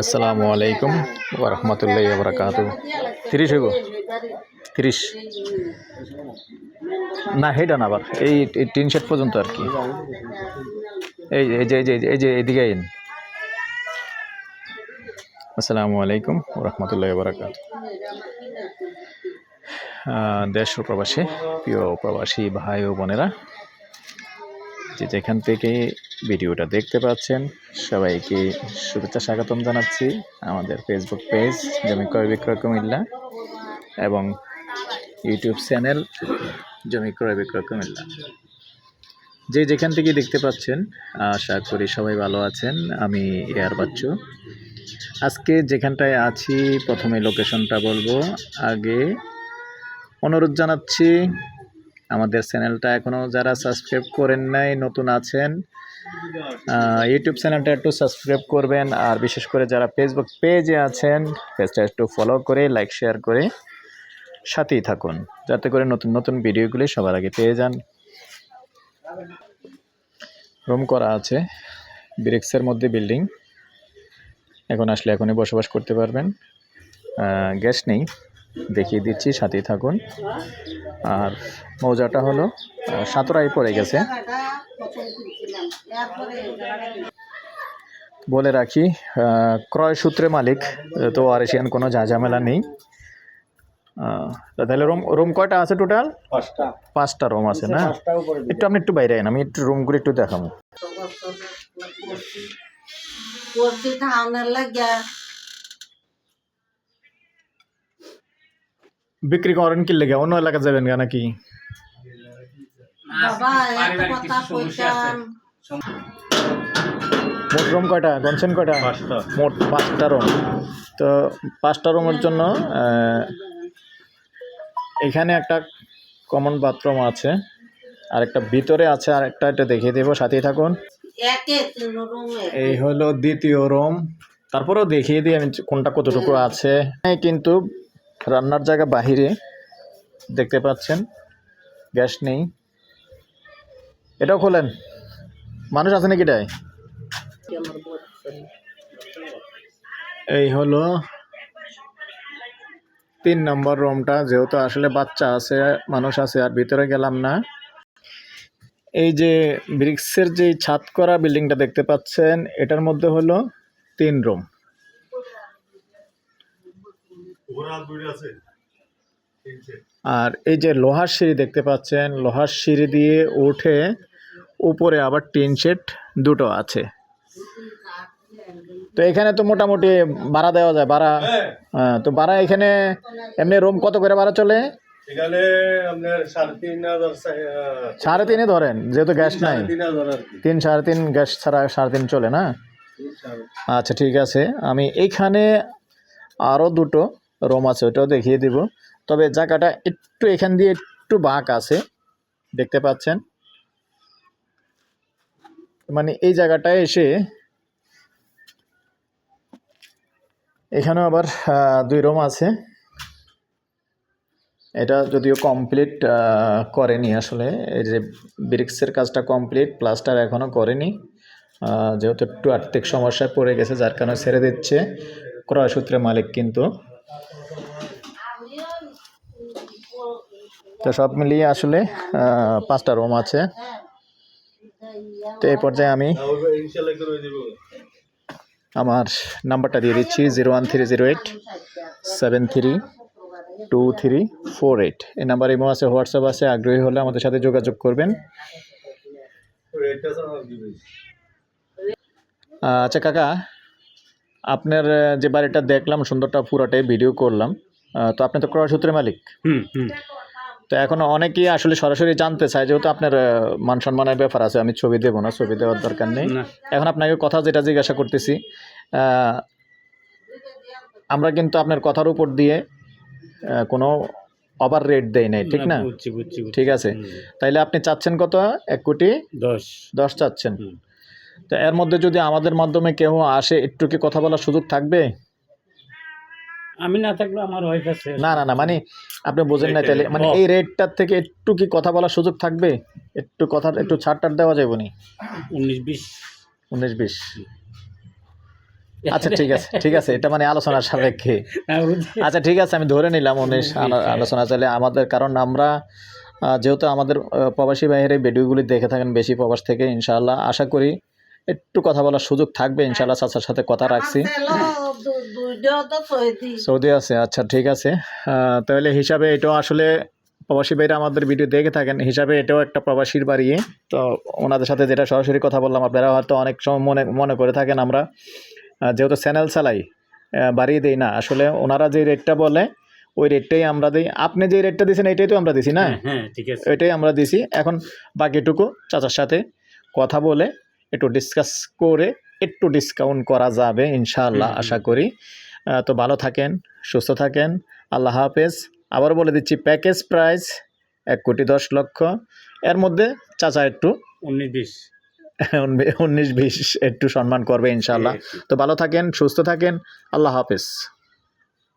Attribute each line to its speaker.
Speaker 1: আসসালামু আলাইকুম ওরহমতুল্লাহ বরকাত তিরিশ হইব? তিরিশ। না হেটা না আবার। এই তিন সেট পর্যন্ত আর কি। এই এই যে এই যে এই যে এইদিকে আইন। আসসালামু আলাইকুম ওরহমতুল্লাহ বরকাত দেশ প্রবাসী, প্রিয় প্রবাসী ভাই ও বোনেরা, যে যেখান থেকে ভিডিওটা দেখতে পাচ্ছেন। সবাইকে শুভেচ্ছা স্বাগতম জানাচ্ছি আমাদের ফেসবুক পেজ জমি ক্রয় বিক্রয় কুমিল্লা এবং ইউটিউব চ্যানেল জমি ক্রয় বিক্রয় কুমিল্লা। যে যেখান থেকে দেখতে পাচ্ছেন, আশা করি সবাই ভালো আছেন। আমি এয়ার বাচ্চু। আজকে যেখানটায় আছি, প্রথমে লোকেশনটা বলব। আগে অনুরোধ জানাচ্ছি, আমাদের চ্যানেলটা এখনও যারা সাবস্ক্রাইব করেন নাই, নতুন আছেন ইউটিউব চ্যানেলটা একটু সাবস্ক্রাইব করবেন, আর বিশেষ করে যারা ফেসবুক পেজে আছেন পেজটা একটু ফলো করে লাইক শেয়ার করে সাথেই থাকুন, যাতে করে নতুন নতুন ভিডিওগুলি সবার আগে পেয়ে যান। রুম করা আছে ব্রিক্সের মধ্যে বিল্ডিং এখন আসলে এখনই বসবাস করতে পারবেন। গ্যাস নেই, দেখিয়ে দিচ্ছি, সাথেই থাকুন। আর মৌজাটা হলো সাঁতরাই পড়ে গেছে। বলে রাখি ক্রয় সূত্রে মালিক তো আর এশিয়ান কোনো ঝাঝামেলা নেই। তা তাহলে রুম রুম কয়টা আছে টোটাল
Speaker 2: পাঁচটা।
Speaker 1: পাঁচটা রুম আছে না? একটু আপনি একটু বাইরে আইন আমি একটু রুমগুলো একটু দেখাবো। বিক্রি করেন কি লেগে? অন্য এলাকা যাবেন গা নাকি?
Speaker 3: বাবা এত কথা কইতাম।
Speaker 1: মোট রুম কয়টা? গনছেন কয়টা?
Speaker 2: পাঁচটা।
Speaker 1: মোট পাঁচটা রুম। তো পাঁচটা রুমের জন্য এখানে একটা কমন বাথরুম আছে আর একটা ভিতরে আছে আর একটা এটা দেখিয়ে দেবো সাথেই থাকুন। এই হলো দ্বিতীয় রুম। তারপরেও দেখিয়ে দিই আমি কোনটা কতটুকু আছে। হ্যাঁ কিন্তু রান্নার জায়গা বাহিরে দেখতে পাচ্ছেন গ্যাস নেই। এটাও খোলেন? মানুষ আছে নাকি এটাই? এই হলো তিন নম্বর রুমটা, যেহেতু আসলে বাচ্চা আছে, মানুষ আছে, আর ভিতরে গেলাম না। এই যে ব্রিক্সের যে ছাদ করা বিল্ডিংটা দেখতে পাচ্ছেন, এটার মধ্যে হলো তিন রুম। আর এই যে লোহার সিঁড়ি দেখতে পাচ্ছেন, লোহার সিঁড়ি দিয়ে উঠে উপরে আবার টিন শেড দুটো আছে। তো এখানে তো মোটামুটি ভাড়া দেওয়া যায় ভাড়া হ্যাঁ। তো ভাড়া এখানে এমনি রুম কত করে ভাড়া চলে?
Speaker 2: সাড়ে তিন
Speaker 1: ধরেন যেহেতু গ্যাস নাই।
Speaker 2: তিন
Speaker 1: সাড়ে তিন গ্যাস ছাড়া সাড়ে তিন চলে না? আচ্ছা ঠিক আছে। আমি এইখানে আরও দুটো রুম আছে ওটাও দেখিয়ে দিব। তবে জায়গাটা একটু এখান দিয়ে একটু বাঁক আছে দেখতে পাচ্ছেন? মানে এই জায়গাটায় এসে এখানেও আবার দুই রুম আছে। এটা যদিও কমপ্লিট করেনি আসলে। এই যে ব্রিক্সের কাজটা কমপ্লিট প্লাস্টার এখনও করেনি। যেহেতু একটু আর্থিক সমস্যায় পড়ে গেছে, যার কারণে ছেড়ে দিচ্ছে। ক্রয় সূত্রে মালিক কিন্তু। তো সব মিলিয়ে আসলে পাঁচটা রুম আছে। তো এই পর্যায়ে আমি আমার নাম্বারটা দিয়ে দিচ্ছি zero one three zero eight seven three two three four eight. এই নাম্বার ইমো আছে, হোয়াটসঅ্যাপ আছে, আগ্রহী হলে আমাদের সাথে যোগাযোগ করবেন। আচ্ছা কাকা, আপনার যে বাড়িটা দেখলাম, সুন্দরটা পুরোটাই ভিডিও করলাম। তো আপনি তো ক্রয় সূত্রে মালিক।
Speaker 2: হুম হুম।
Speaker 1: তো এখন অনেকেই আসলে সরাসরি জানতে চায় যেহেতু আপনার মান সম্মানের ব্যাপার আছে আমি ছবি দেবো না ছবি দেওয়ার দরকার নেই। এখন আপনাকে কথা যেটা জিজ্ঞাসা করতেছি আমরা কিন্তু আপনার কথার উপর দিয়ে কোনো ওভার রেট দেই নাই ঠিক না। ঠিক আছে? তাইলে আপনি চাচ্ছেন কত? এক কোটি?
Speaker 2: দশ।
Speaker 1: দশ চাচ্ছেন। তো এর মধ্যে যদি আমাদের মাধ্যমে কেউ আসে একটু কি কথা বলার সুযোগ থাকবে?
Speaker 2: আমি না থাকলে আমার ওয়াইফ আছে।
Speaker 1: না না না মানে আপনি বোঝেন না তাহলে। মানে এই রেটটার থেকে একটু কি কথা বলার সুযোগ থাকবে? একটু কথা একটু ছাড় টাড় দেওয়া যাবে নি
Speaker 2: উনিশ বিশ।
Speaker 1: উনিশ বিশ। আচ্ছা ঠিক আছে ঠিক আছে এটা মানে আলোচনার সাপেক্ষে। আচ্ছা ঠিক আছে আমি ধরে নিলাম উনিশ আলোচনা চলে। আমাদের কারণ আমরা যেহেতু আমাদের প্রবাসী বাইরে ভিডিওগুলি দেখে থাকেন বেশি প্রবাস থেকে ইনশাআল্লাহ। আশা করি একটু কথা বলার সুযোগ থাকবে ইনশাআল্লাহ চাচার সাথে কথা রাখছি।
Speaker 3: সৈদি
Speaker 1: আছে আচ্ছা ঠিক আছে। তাহলে হিসাবে এটাও আসলে প্রবাসী ভাইরা আমাদের ভিডিও দেখে থাকেন। হিসাবে এটাও একটা প্রবাসীর বাড়ি। তো ওনাদের সাথে যেটা সরাসরি কথা বললাম আপনারা হয়তো অনেক সময় মনে মনে করে থাকেন আমরা। যেহেতু চ্যানেল চালাই বাড়িয়ে দিই না আসলে ওনারা যে রেটটা বলে ওই রেটটাই আমরা দিই। আপনি যে রেটটা দিয়েছেন এটাই তো আমরা দিছি না?
Speaker 4: হ্যাঁ ঠিক আছে।
Speaker 1: এটাই আমরা দিছি। এখন বাকিটুকু চাচার সাথে কথা বলে একটু ডিসকাস করে একটু ডিসকাউন্ট করা যাবে ইনশাআল্লাহ। আশা করি। তো ভালো থাকেন সুস্থ থাকেন আল্লাহ হাফেজ। আবার বলে দিচ্ছি প্যাকেজ প্রাইস এক কোটি দশ লক্ষ এর মধ্যে চাচা একটু
Speaker 4: উনিশ বিশ।
Speaker 1: উনিশ বিশ একটু সম্মান করবে ইনশাআল্লাহ। তো ভালো থাকেন সুস্থ থাকেন আল্লাহ হাফেজ।